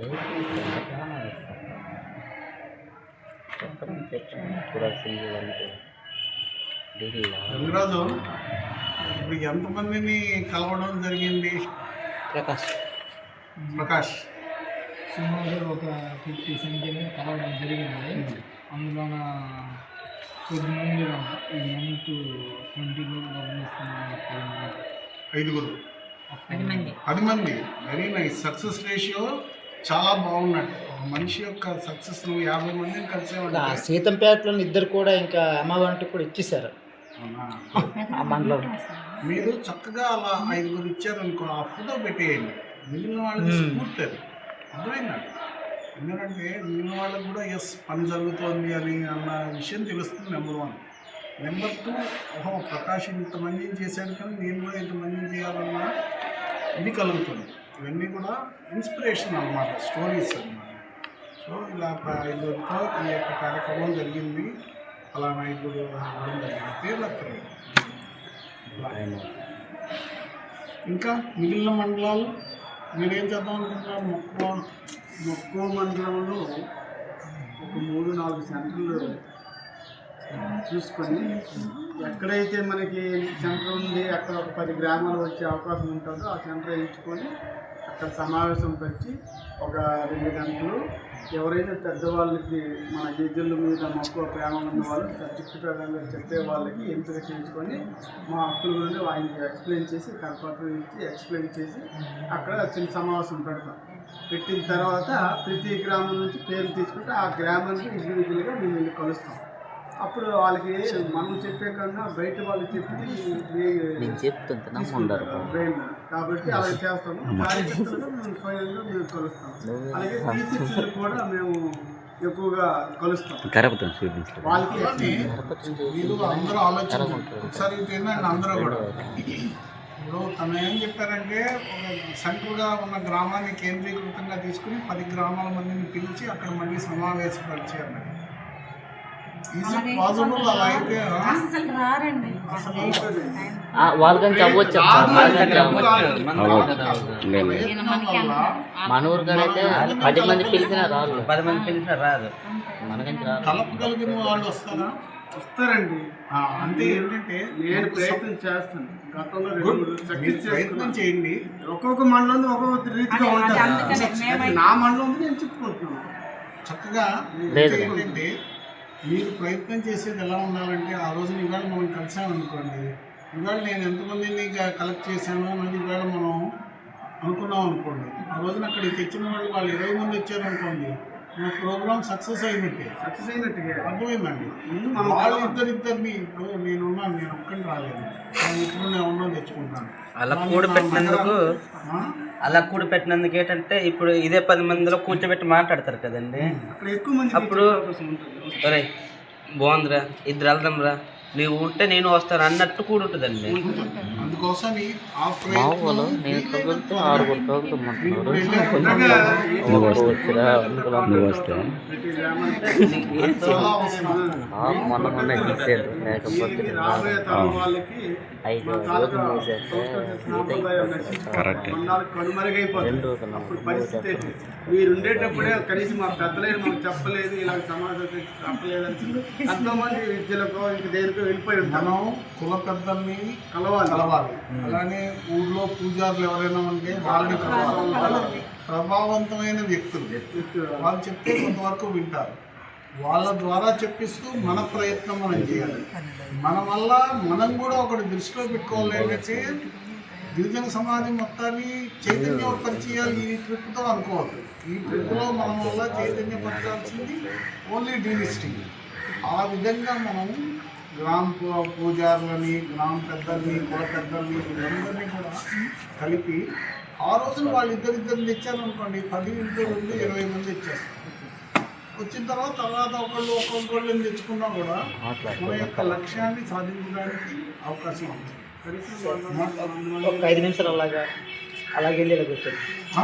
రంగరాజు ఇప్పుడు ఎంతమందిని కలవడం జరిగింది? ప్రకాష్. ప్రకాష్. సుమారు ఒక ఫిఫ్టీ సంఖ్యని కలవడం జరిగింది. అందులోన కొద్దిమంది ఈ మంత్ డబ్బులు ఇస్తున్నాను ఐదుగురు. పది మంది. పది మంది. వెరీ నైస్ సక్సెస్ రేషియో చాలా బాగున్నట్టు ఒక మనిషి యొక్క సక్సెస్ నువ్వు యాభై మందిని కలిసే ఆ సీతంపేటలో ఇద్దరు కూడా ఇంకా అమ్మవారికి కూడా ఇచ్చేసారు ఆ మండలం. మీరు చక్కగా అలా ఐదుగురు ఇచ్చారనుకో ఆ ఫోటో పెట్టేయండి. మిగిలిన వాళ్ళకి. స్ఫూర్తి అది అర్థమైందా? ఎందుకంటే మిగిలిన వాళ్ళకి కూడా ఎస్ పని జరుగుతోంది అని అన్న విషయం తెలుస్తుంది నెంబర్ వన్ నెంబర్ టూ ఓహో ప్రకాష్ ఇంతమందిని చేశాడు కానీ నేను కూడా ఇంతమందిని చేయాలన్న ఇది కలుగుతుంది. ఇవన్నీ కూడా ఇన్స్పిరేషన్ అన్నమాట స్టోరీస్ అనమాట సో ఇలా ప- ఈ యొక్క కార్యక్రమం జరిగింది. అలా ఐదుగురు అవ్వడం జరిగింది. పేర్లు ఇంకా మిగిలిన మండలాలు మీరేం చేద్దాం అనుకుంటున్నారు? మొక్కువ మొక్కువ మండలంలో ఒక మూడు నాలుగు సెంటర్లు చూసుకొని ఎక్కడైతే మనకి సెంటర్ ఉంది అక్కడ ఒక పది గ్రామాలు వచ్చే అవకాశం ఉంటుందో. ఆ సెంటర్ ఎంచుకొని అక్కడ సమావేశం పెట్టి ఒక రెండు గంటలు ఎవరైతే పెద్దవాళ్ళకి మన గిజ్జల మీద మక్కువ ప్రేమ ఉన్న వాళ్ళు సర్టిఫికేట్ చెప్పే వాళ్ళకి ఎంపిక చేసుకొని మా హక్కుల గురించి ఆయనకి ఎక్స్ప్లెయిన్ చేసి కరపత్రం ఇచ్చి ఎక్స్ప్లెయిన్ చేసి అక్కడ చిన్న సమావేశం పెడతాం. పెట్టిన తర్వాత ప్రతి గ్రామం నుంచి పేరు తీసుకుంటే ఆ గ్రామానికి ఇండివిజువల్గా మేము వెళ్ళి కలుస్తాం. అప్పుడు వాళ్ళకి మనం చెప్పే కన్నా బయట వాళ్ళు చెప్పింది నేను ఉండరు కాబట్టి అలా చేస్తాము. కార్యకర్తలుగా మేము స్వయంగా మేము కలుస్తాం. అలాగే టీచర్స్ కూడా మేము ఎక్కువగా కలుస్తాం. వాళ్ళకి అందరూ ఆలోచించండి ఒకసారి అందరూ కూడా. ఇప్పుడు తను ఏం చెప్పారంటే సెంట్రల్గా ఉన్న గ్రామాన్ని కేంద్రీకృతంగా తీసుకుని పది గ్రామాల మందిని పిలిచి అక్కడ మళ్ళీ సమావేశపరిచి అన్నది ఈజ్ ఇట్ పాసిబుల్ అలా అయితే ఆ? అసలు రారండి. అసలు వాళ్ళకని చెప్పవచ్చు వాళ్ళకని చెప్పవచ్చు మన ఊరు అయితే పది మంది పిలిచినా రాదు. పది మంది పిలిచినా రాదు. మనకంచి రాదు. కలపగలిగిన వాళ్ళు వస్తారా? వస్తారండి. ఆ, అంటే ఏంటంటే నేను ప్రయత్నం చేస్తాను. గతంలో ప్రయత్నం చేయండి. ఒక్కొక్క మండలం ఒక్కొక్క రీతిగా మేమైతే నా మండలం నేను చెప్పుకుంటున్నాను. చక్కగా. ఏంటంటే మీరు ప్రయత్నం చేసేది ఎలా ఉండాలంటే ఆ రోజున ఇవాళ మనం కలిసామనుకోండి ఇవాళ నేను ఎంతమందిని కలెక్ట్ చేశాను అన్నది ఇవాళ మనం అనుకున్నాం అనుకోండి. ఆ రోజున అక్కడికి తెచ్చిన వాళ్ళు వాళ్ళు ఇరవై మంది వచ్చారనుకోండి. మన ప్రోగ్రామ్ సక్సెస్ అయినట్టే. సక్సెస్ అయినట్టుగా. అర్థమైందండి? వాళ్ళు ఇద్దరిద్దరిని ఇప్పుడు నేనున్నాను నేను ఒక్కని రాలేదు. నేను ఇప్పుడు నేను ఉన్నా తెచ్చుకుంటాను. అలా కూడి పెట్టినందుకు? అలా కూడి పెట్టినందుకు ఏంటంటే ఇప్పుడు ఇదే పది మందిలో కూర్చోబెట్టి మాట్లాడతారు కదండి. అక్కడ ఎక్కువ మంది అప్పుడు- బాగుందిరా ఇద్దరు వెళ్దాంరా. నీవు ఉంటే నేను వస్తాను అన్నట్టు కూడా ఉంటుందండి. అందుకోసమని ఆ మా వాళ్ళు ప్రయత్నం నేను తగులుతూ ఆరుగురు తగులుతున్నారు అలాగా నువ్వు వస్తే. ప్రతి గ్రామానికి చాలా అవసరం మొన్న మొన్న తీసారు లేకపోతే ఈ రాబోయే తరం వాళ్ళకి ఐదు మన రోజులు తాలూకా మూసేస్తే సంస్కృతి సాంప్రదాయం నశించిపోతుంది. మన్నాళ్ళకి కనుమరుగైపోతుంది. రెండు రోజులు అప్పుడు పరిస్థితి ఏంటి? మీరు ఉండేటప్పుడే కనీసం మా పెద్దలైన మాకు చెప్పలేదు ఇలా సమాజం చెప్పలేదు అని ఎంతో మంది విద్యలకో ఇంక దేనికో వెళ్ళిపోయి మనం కుల పెద్దల్ని కలవాలి. కలవాలి. అలానే ఊళ్ళో పూజారులు ఎవరైనా ఉంటే వాళ్ళని కలవాలి. ప్రభావవంతమైన వ్యక్తులు. వాళ్ళు చెప్తే కొంతవరకు వింటారు. వాళ్ళ ద్వారా చెప్పిస్తూ మన ప్రయత్నం మనం చేయాలి. మన వల్ల మనం కూడా ఒకటి దృష్టిలో పెట్టుకోవాలి ఏంటంటే గిరిజన సమాజం మొత్తాన్ని చైతన్యపరిచేయాలి ఈ ట్రిప్తో అనుకోవద్దు. ఈ ట్రిప్లో మనం వల్ల చైతన్యపరచాల్సింది ఓన్లీ డీలిస్టింగ్. ఆ విధంగా మనం గ్రామ పూ- పూజారులని గ్రామ పెద్దల్ని కుల పెద్దల్ని వీళ్ళందరినీ కూడా కలిపి ఆ రోజున వాళ్ళు ఇద్దరిద్దరిని తెచ్చారనుకోండి పది ఇంట్లో రెండు ఇరవై మంది ఇచ్చేస్తారు. వచ్చిన తర్వాత తర్వాత ఒకళ్ళు ఒక్కొక్కళ్ళని తెచ్చుకున్నా కూడా మన యొక్క లక్ష్యాన్ని సాధించడానికి అవకాశం ఉంది ఒక ఐదు నిమిషాలు అలాగా అలాగే వెళ్ళి ఇలా కూర్చోండి. ఆ?